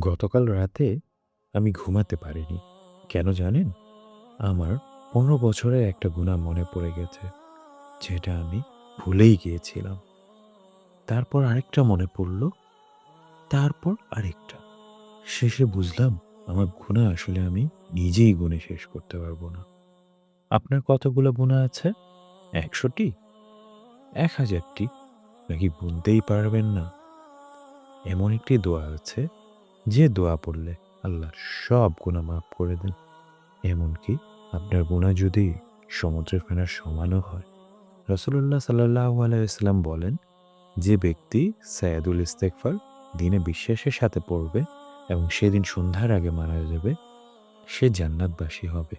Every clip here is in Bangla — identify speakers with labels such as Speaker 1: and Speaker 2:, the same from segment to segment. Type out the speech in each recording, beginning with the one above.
Speaker 1: গতকাল রাতে আমি ঘুমাতে পারিনি। কেন জানেন? আমার ১৫ বছরের একটা গুনাহ মনে পড়ে গেছে, যেটা আমি ভুলেই গিয়েছিলাম। তারপর আরেকটা মনে পড়ল, তারপর আরেকটা। শেষে বুঝলাম আমার গুনাহ আসলে আমি নিজেই গুনে শেষ করতে পারব না। আপনার কতগুলো গুনাহ আছে? একশোটি এক হাজারটি নাকি গুনতেই পারবেন না? এমন একটি দোয়া আছে, যে দোয়া পড়লে আল্লাহ সব গুনাহ মাফ করে দেন। এমনকি আপনার গুনাহ যদি সমুদ্রের ফেনার সমানও হয়। রাসূলুল্লাহ সাল্লাল্লাহু আলাইহি ওয়াসাল্লাম বলেন, যে ব্যক্তি সাইয়্যিদুল ইস্তেগফার দিনে বিশ্বাসের সাথে পড়বে এবং সেদিন সন্ধ্যার আগে মারা যাবে, সে জান্নাতবাসী হবে।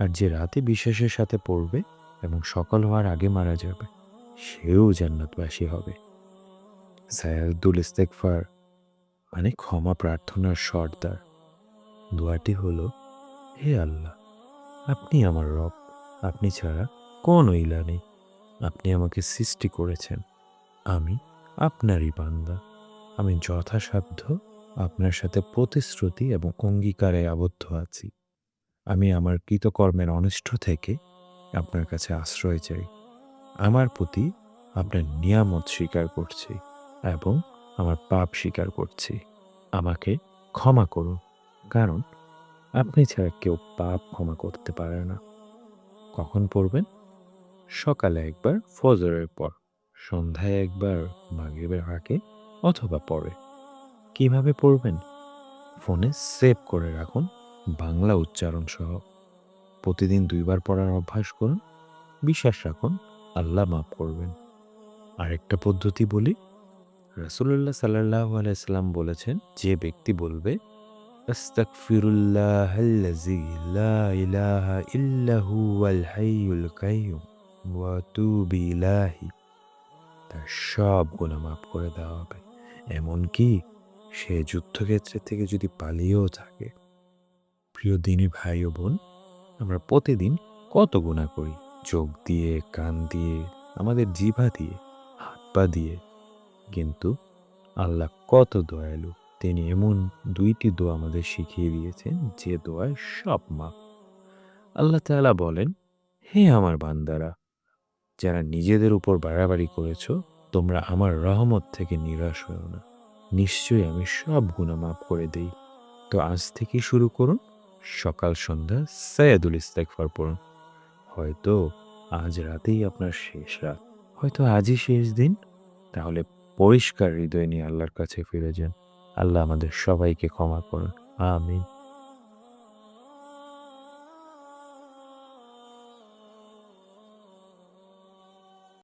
Speaker 1: আর যে রাতে বিশ্বাসের সাথে পড়বে এবং সকাল হওয়ার আগে মারা যাবে, সেও জান্নাতবাসী হবে। সাইয়্যিদুল ইস্তেগফার মানে ক্ষমা প্রার্থনার সর্দার। দোয়াটি হল, হে আল্লাহ! আপনি আমার রব। আপনি ছাড়া কোনো ইলাহ নেই। আপনি আমাকে সৃষ্টি করেছেন। আমি আপনারই বান্দা। আমি যথাসাধ্য আপনার সাথে প্রতিশ্রুতি এবং অঙ্গীকারে আবদ্ধ আছি। আমি আমার কৃতকর্মের অনিষ্ট থেকে আপনার কাছে আশ্রয় চাই। আমার প্রতি আপনার নিয়ামত স্বীকার করছি এবং আমার পাপ স্বীকার করছি। আমাকে ক্ষমা করুন, কারণ আপনি ছাড়া কেউ পাপ ক্ষমা করতে পারে না। কখন পড়বেন? সকালে একবার ফজরের পর, সন্ধ্যায় একবার মাগরিবের আগে অথবা পরে। কীভাবে পড়বেন? ফোনে সেভ করে রাখুন বাংলা উচ্চারণ সহ। প্রতিদিন দুইবার পড়ার অভ্যাস করুন। বিশ্বাস রাখুন আল্লাহ মাফ করবেন। আরেকটা পদ্ধতি বলি, রাসূলুল্লাহ সাল্লাল্লাহু আলাইহি সাল্লাম বলেছেন, যে ব্যক্তি বলবে, তার সব গুনাহ মাফ করে দেওয়া হবে। এমনকি সে যুদ্ধক্ষেত্র থেকে যদি পালিয়েও থাকে। প্রিয় দিনী ভাই ও বোন, আমরা প্রতিদিন কত গুনাহ করি। চোখ দিয়ে, কান দিয়ে, আমাদের জিভা দিয়ে, হাত পা দিয়ে। কিন্তু আল্লাহ কত দয়ালু। তিনি এমন দুইটি দোয়া আমাদের শিখিয়ে দিয়েছেন, যে দোয়ায় সব মাফ। আল্লাহ তাআলা বলেন, হে আমার বান্দারা! যারা নিজেদের উপর বাড়াবাড়ি করেছ, তোমরা আমার রহমত থেকে নিরাশ হয়ো না। নিশ্চয়ই আমি সব গুণা মাফ করে দেই। তো আজ থেকেই শুরু করুন, সকাল সন্ধ্যা সাইয়্যিদুল ইস্তেগফার পড়ুন। হয়তো আজ রাতেই আপনার শেষ রাত। হয়তো আজই শেষ দিন। তাহলে পরিষ্কার হৃদয় নিয়ে আল্লাহর কাছে ফিরে যান। আল্লাহ আমাদের সবাইকে ক্ষমা করুন। আমিন।